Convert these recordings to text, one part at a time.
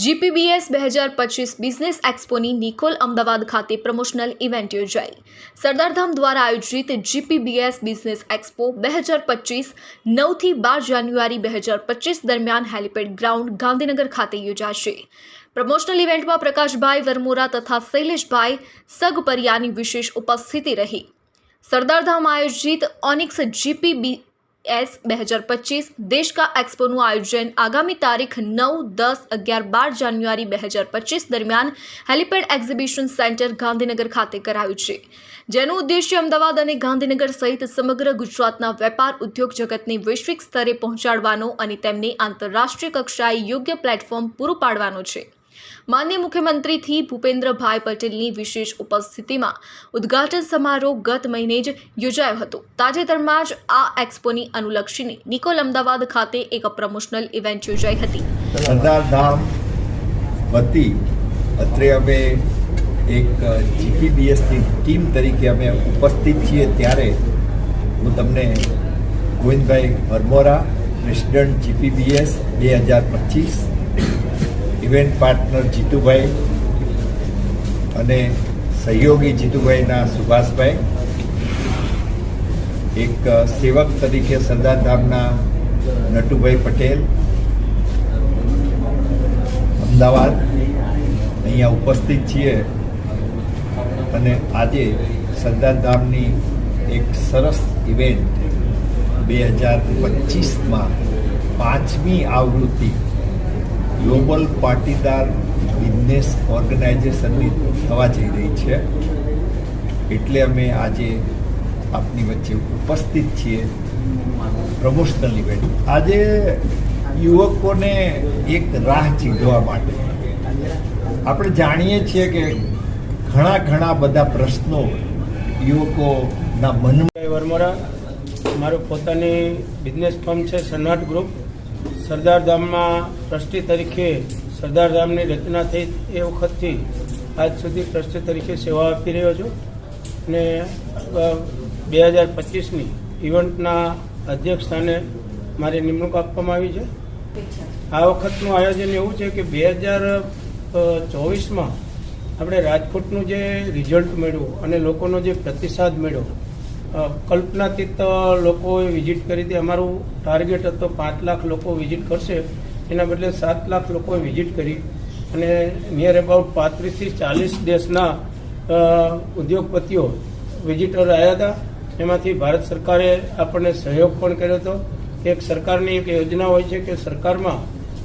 GPBS બે હજાર પચીસ બિઝનેસ એક્સપોની નિકોલ અમદાવાદ ખાતે પ્રમોશનલ ઇવેન્ટ યોજાઈ. સરદારધામ દ્વારા આયોજિત જીપીબીએસ બિઝનેસ એક્સપો બે હજાર પચીસ નવથી બાર જાન્યુઆરી બે હજાર પચીસ દરમિયાન હેલિપેડ ગ્રાઉન્ડ ગાંધીનગર ખાતે યોજાશે. પ્રમોશનલ ઇવેન્ટમાં પ્રકાશભાઈ વરમોરા તથા શૈલેષભાઈ સગપરિયાની વિશેષ ઉપસ્થિતિ રહી. સરદારધામ આયોજિત ઓનિક્સ જીપીબી એસ બે હજાર પચીસ દેશ કા એક્સપોનું આયોજન આગામી તારીખ નવ, દસ, અગિયાર, બાર જાન્યુઆરી બે હજાર પચીસ દરમિયાન હેલિપેડ એક્ઝિબિશન સેન્ટર ગાંધીનગર ખાતે કરાયું છે. જેનું ઉદ્દેશ્ય અમદાવાદ અને ગાંધીનગર સહિત સમગ્ર ગુજરાતના વેપાર ઉદ્યોગ જગતને વૈશ્વિક સ્તરે પહોંચાડવાનો અને તેમને આંતરરાષ્ટ્રીય કક્ષાએ યોગ્ય પ્લેટફોર્મ પૂરું પાડવાનો છે. માન્ય મુખ્યમંત્રીથી ભૂપેન્દ્રભાઈ પટેલની વિશેષ ઉપસ્થિતિમાં ઉદ્ઘાટન સમારોહ ગત મહિને જ યોજાયો હતો. તાજેતરમાં જ આ એક્સપોની અનુલક્ષીને નિકોલ અમદાવાદ ખાતે એક પ્રમોશનલ ઇવેન્ટ યોજાઈ હતી. અત્રે અમે એક જીપીબીએસની ટીમ તરીકે અમે ઉપસ્થિત છીએ ત્યારે હું તમને ગોવિંદભાઈ વરમોરા, પ્રેસિડન્ટ જીપીબીએસ બે હજાર પચીસ ઇવેન્ટ પાર્ટનર જીતુભાઈ અને સહયોગી જીતુભાઈના સુભાષભાઈ. એક સેવક તરીકે સરદાર ધામના નટુભાઈ પટેલ. અમદાવાદ. અહીંયા ઉપસ્થિત છીએ. અને આજે સરદાર ધામની એક સરસ ઇવેન્ટ બે હજાર પચીસમાં પાંચમી આવૃત્તિ ગ્લોબલ પાટીદાર બિઝનેસ ઓર્ગેનાઇઝેશનની થવા જઈ રહી છે. એટલે અમે આજે આપની વચ્ચે ઉપસ્થિત છીએ પ્રમોશનલ ઇવેન્ટ. આજે યુવકોને એક રાહ ચીંધવા માટે. આપણે જાણીએ છીએ કે ઘણા ઘણા બધા પ્રશ્નો યુવકોના મનમાં. વરમોરા. મારું પોતાની બિઝનેસ ફર્મ છે સન્નાટ ગ્રુપ. સરદાર ધામમાં ટ્રસ્ટી તરીકે સરદાર ધામની રચના થઈ એ વખતથી આજ સુધી ટ્રસ્ટી તરીકે સેવા આપી રહ્યો છું. અને બે હજાર પચીસની ઇવેન્ટના અધ્યક્ષ સ્થાને મારી નિમણૂક આપવામાં આવી છે. આ વખતનું આયોજન એવું છે કે બે હજાર ચોવીસમાં આપણે રાજકોટનું જે રિઝલ્ટ મળ્યું અને લોકોનો જે પ્રતિસાદ મળ્યો કલ્પનાતીત લોકોએ વિઝિટ કરી હતી. અમારું ટાર્ગેટ હતો પાંચ લાખ લોકો વિઝિટ કરશે. એના બદલે સાત લાખ લોકોએ વિઝિટ કરી. અને નિયર અબાઉટ પાંત્રીસથી ચાલીસ દેશના ઉદ્યોગપતિઓ વિઝિટર આવ્યા હતા. એમાંથી ભારત સરકારે આપણને સહયોગ પણ કર્યો હતો એક સરકારની એક યોજના હોય છે કે સરકારમાં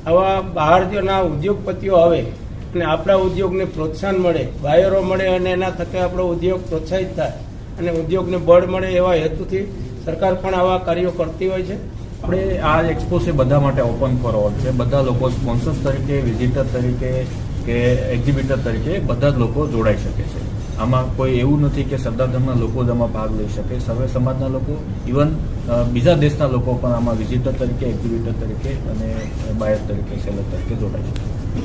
આવા બહારના ઉદ્યોગપતિઓ આવે અને આપણા ઉદ્યોગને પ્રોત્સાહન મળે, બાયરો મળે અને એના થકે આપણો ઉદ્યોગ પ્રોત્સાહિત થાય. અને ઉદ્યોગને બળ મળે એવા હેતુથી સરકાર પણ આવા કાર્યો કરતી હોય છે. આપણે આ એક્સપો છે બધા માટે ઓપન ફોર ઓલ છે. બધા લોકો સ્પોન્સર્સ તરીકે વિઝિટર તરીકે કે એક્ઝિબિટર તરીકે બધા જ લોકો જોડાઈ શકે છે. આમાં કોઈ એવું નથી કે સરદાર ધર્મના લોકો જ આમાં ભાગ લઈ શકે. સર્વે સમાજના લોકો ઇવન બીજા દેશના લોકો પણ આમાં વિઝિટર તરીકે એક્ઝિબિટર તરીકે અને બાયર તરીકે સેલર તરીકે જોડાઈ શકે.